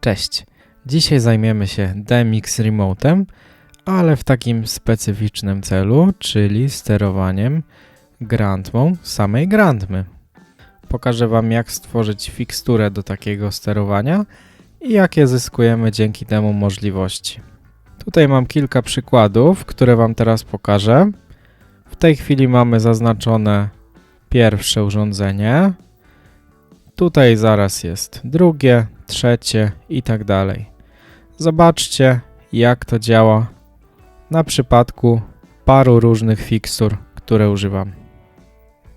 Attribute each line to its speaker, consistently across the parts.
Speaker 1: Cześć! Dzisiaj zajmiemy się DMX Remote'em, ale w takim specyficznym celu, czyli sterowaniem grandmą samej grandmy. Pokażę Wam jak stworzyć fiksturę do takiego sterowania i jakie zyskujemy dzięki temu możliwości. Tutaj mam kilka przykładów, które Wam teraz pokażę. W tej chwili mamy zaznaczone pierwsze urządzenie. Tutaj zaraz jest drugie, trzecie i tak dalej. Zobaczcie, jak to działa na przypadku paru różnych fikstur, które używam.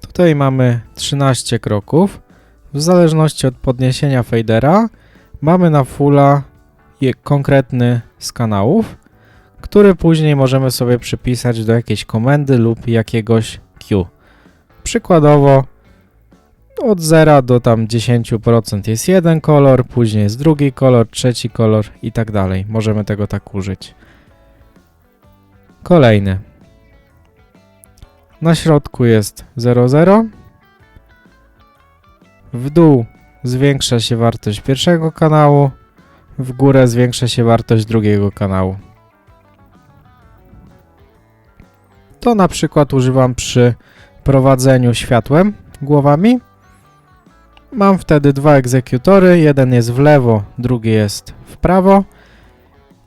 Speaker 1: Tutaj mamy 13 kroków. W zależności od podniesienia fadera mamy na fulla konkretny z kanałów, który później możemy sobie przypisać do jakiejś komendy lub jakiegoś Q. Przykładowo od 0 do tam 10% jest jeden kolor, później jest drugi kolor, trzeci kolor i tak dalej. Możemy tego tak użyć. Kolejny. Na środku jest 00. W dół zwiększa się wartość pierwszego kanału, w górę zwiększa się wartość drugiego kanału. To na przykład używam przy prowadzeniu światłem głowami. Mam wtedy dwa egzekutory, jeden jest w lewo, drugi jest w prawo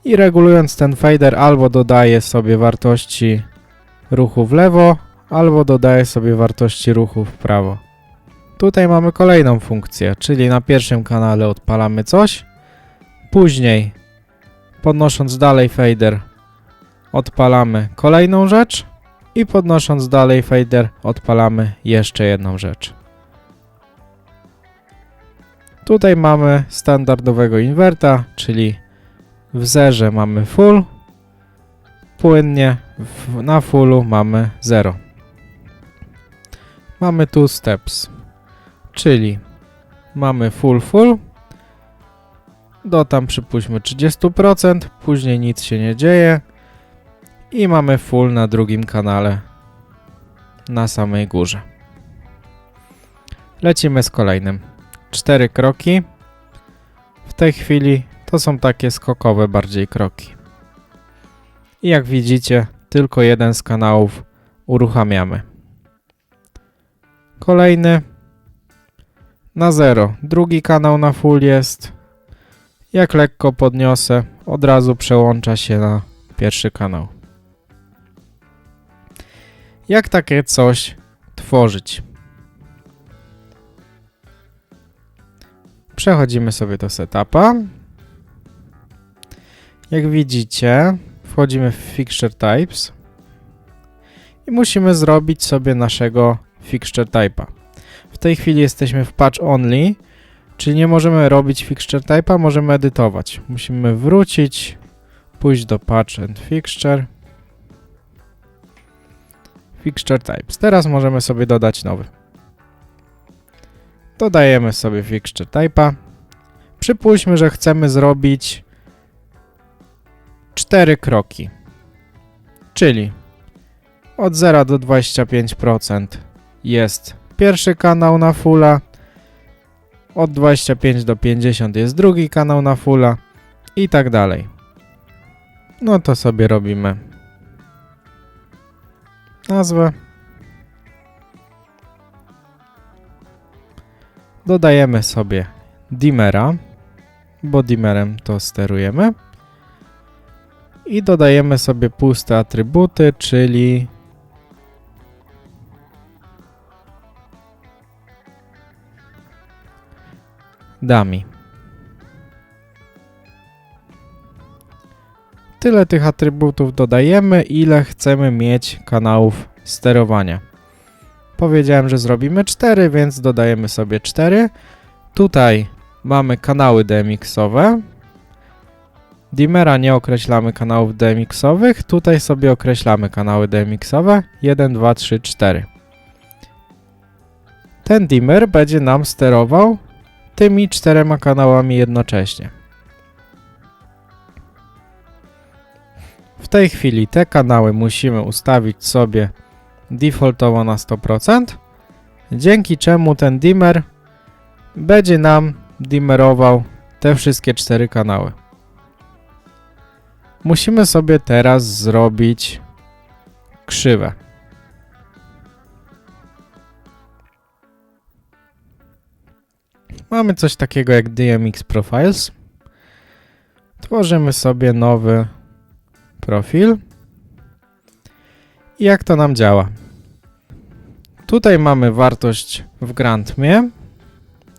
Speaker 1: i regulując ten fader albo dodaję sobie wartości ruchu w lewo, albo dodaję sobie wartości ruchu w prawo. Tutaj mamy kolejną funkcję, czyli na pierwszym kanale odpalamy coś, później podnosząc dalej fader odpalamy kolejną rzecz i podnosząc dalej fader odpalamy jeszcze jedną rzecz. Tutaj mamy standardowego inwerta, czyli w zerze mamy full, płynnie w, na fullu mamy 0. Mamy tu steps, czyli mamy full full, do tam przypuśćmy 30%, później nic się nie dzieje i mamy full na drugim kanale na samej górze. Lecimy z kolejnym. Cztery kroki. W tej chwili to są takie skokowe bardziej kroki. I jak widzicie, tylko jeden z kanałów uruchamiamy. Kolejny na zero. Drugi kanał na full jest. Jak lekko podniosę, od razu przełącza się na pierwszy kanał. Jak takie coś tworzyć? Przechodzimy sobie do setupa. Jak widzicie, wchodzimy w Fixture Types i musimy zrobić sobie naszego Fixture Type'a. W tej chwili jesteśmy w Patch Only, czyli nie możemy robić Fixture Type'a, możemy edytować. Musimy wrócić, pójść do Patch and Fixture. Fixture Types. Teraz możemy sobie dodać nowy. Dodajemy sobie Fixture Type'a. Przypuśćmy, że chcemy zrobić 4 kroki. Czyli od 0 do 25% jest pierwszy kanał na fulla, od 25 do 50 jest drugi kanał na fulla i tak dalej. No to sobie robimy nazwę. Dodajemy sobie dimmera, bo dimmerem to sterujemy. I dodajemy sobie puste atrybuty, czyli dummy. Tyle tych atrybutów dodajemy, ile chcemy mieć kanałów sterowania. Powiedziałem, że zrobimy 4, więc dodajemy sobie 4. Tutaj mamy kanały DMX-owe. Dimmera nie określamy kanałów DMX-owych, tutaj sobie określamy kanały DMX-owe 1, 2, 3, 4. Ten dimmer będzie nam sterował tymi czterema kanałami jednocześnie. W tej chwili te kanały musimy ustawić sobie defaultowo na 100%, dzięki czemu ten dimmer będzie nam dimmerował te wszystkie cztery kanały. Musimy sobie teraz zrobić krzywę. Mamy coś takiego jak DMX Profiles. Tworzymy sobie nowy profil. Jak to nam działa? Tutaj mamy wartość w Grantmie,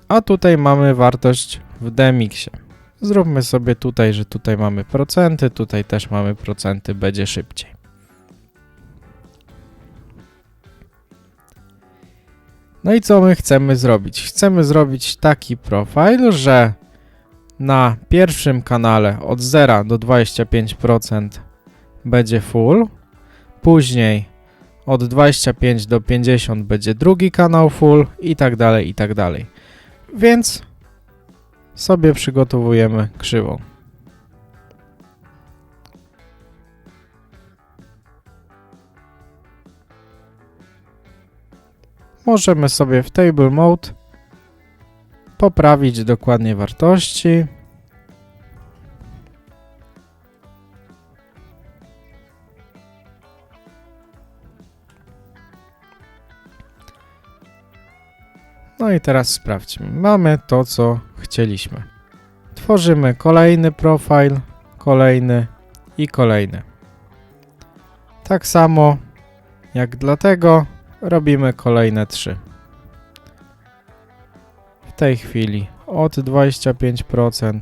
Speaker 1: a tutaj mamy wartość w DMXie. Zróbmy sobie tutaj, że tutaj mamy procenty, tutaj też mamy procenty, będzie szybciej. No i co my chcemy zrobić? Chcemy zrobić taki profil, że na pierwszym kanale od 0 do 25% będzie full, później od 25 do 50 będzie drugi kanał full i tak dalej, i tak dalej. Więc sobie przygotowujemy krzywą. Możemy sobie w Table Mode poprawić dokładnie wartości. No i teraz sprawdźmy. Mamy to, co chcieliśmy. Tworzymy kolejny profil, kolejny i kolejny. Tak samo jak dla tego robimy kolejne trzy. W tej chwili od 25%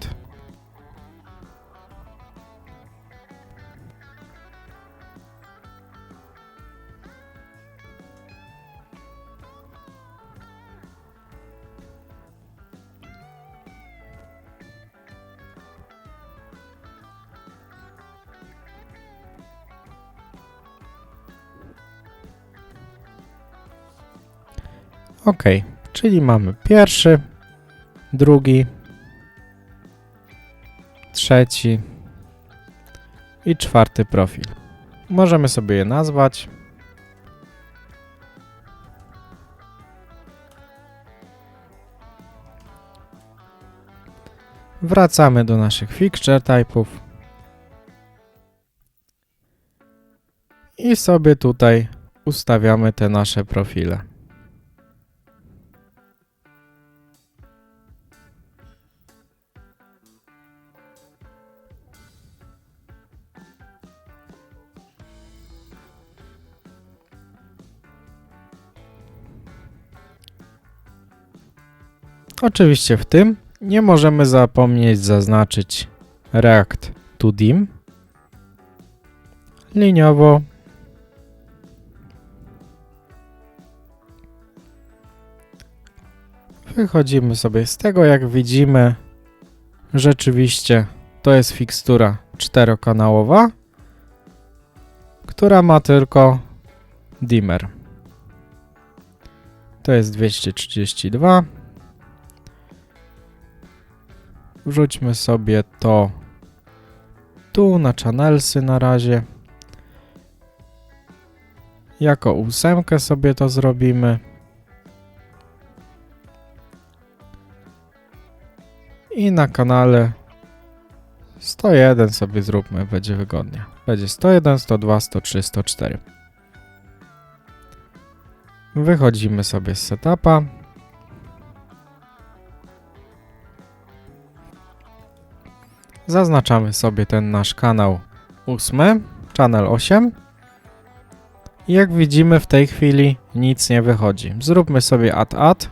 Speaker 1: Ok, czyli mamy pierwszy, drugi, trzeci i czwarty profil. Możemy sobie je nazwać. Wracamy do naszych fixture typów. I sobie tutaj ustawiamy te nasze profile. Oczywiście w tym nie możemy zapomnieć zaznaczyć React to Dim liniowo Wychodzimy sobie z tego, jak widzimy, rzeczywiście to jest fikstura czterokanałowa, która ma tylko dimmer. To jest 232. Wrzućmy sobie to tu na channelsy na razie. Jako ósemkę sobie to zrobimy. I na kanale 101 sobie zróbmy, będzie wygodnie. Będzie 101, 102, 103, 104. Wychodzimy sobie z setupa. Zaznaczamy sobie ten nasz kanał 8, channel 8. I jak widzimy w tej chwili nic nie wychodzi. Zróbmy sobie add add,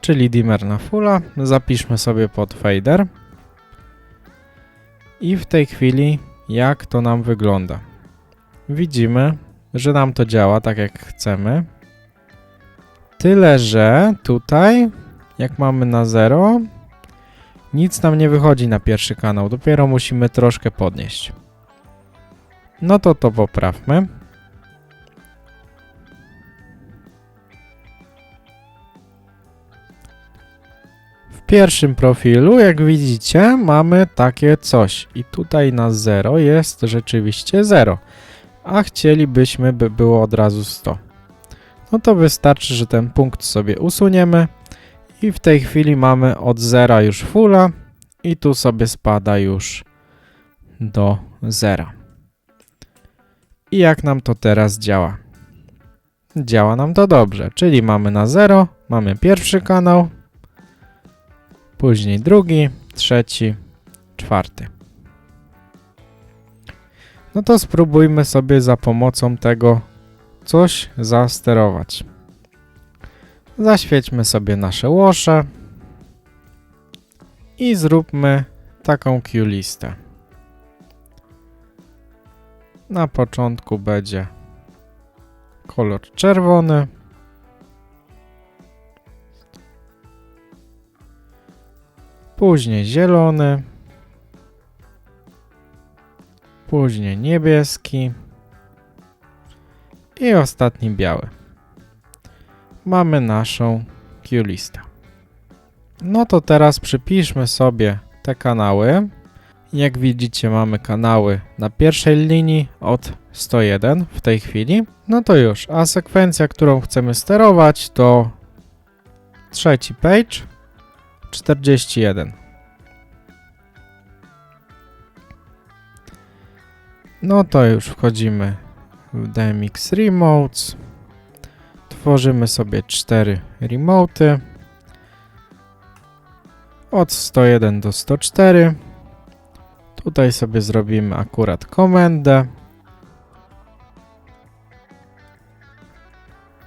Speaker 1: czyli dimmer na fulla. Zapiszmy sobie pod fader. I w tej chwili jak to nam wygląda. Widzimy, że nam to działa tak jak chcemy. Tyle, że tutaj jak mamy na 0, nic nam nie wychodzi na pierwszy kanał, dopiero musimy troszkę podnieść. No to to poprawmy. W pierwszym profilu, jak widzicie, mamy takie coś i tutaj na 0 jest rzeczywiście 0, a chcielibyśmy, by było od razu 100. No to wystarczy, że ten punkt sobie usuniemy I w tej chwili mamy od zera już fulla i tu sobie spada już do zera. I jak nam to teraz działa? Działa nam to dobrze, czyli mamy na 0, mamy pierwszy kanał, później drugi, trzeci, czwarty. No to spróbujmy sobie za pomocą tego coś zasterować. Zaświećmy sobie nasze łosze i zróbmy taką Q-listę. Na początku będzie kolor czerwony. Później zielony. Później niebieski. I ostatni biały. Mamy naszą Q-listę. No to teraz przypiszmy sobie te kanały. Jak widzicie mamy kanały na pierwszej linii od 101 w tej chwili. No to już, a sekwencja, którą chcemy sterować to trzeci page 41. No to już wchodzimy w DMX Remotes. Tworzymy sobie cztery remoty od 101 do 104. Tutaj sobie zrobimy akurat komendę.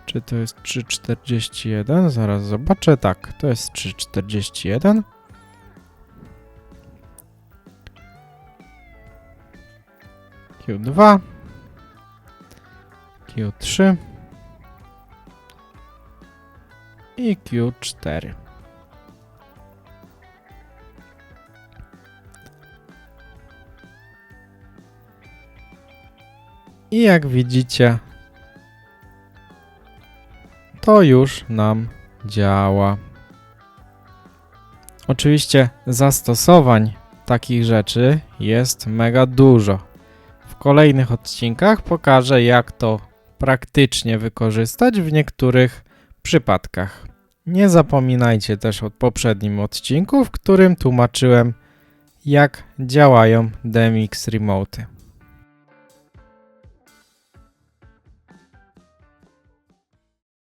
Speaker 1: Czy to jest 341? Zaraz zobaczę. Tak, to jest 341. Q2 Q3 i Q4. I jak widzicie, to już nam działa. Oczywiście zastosowań takich rzeczy jest mega dużo. W kolejnych odcinkach pokażę, jak to praktycznie wykorzystać w niektórych przypadkach. Nie zapominajcie też o poprzednim odcinku, w którym tłumaczyłem, jak działają DMX Remote.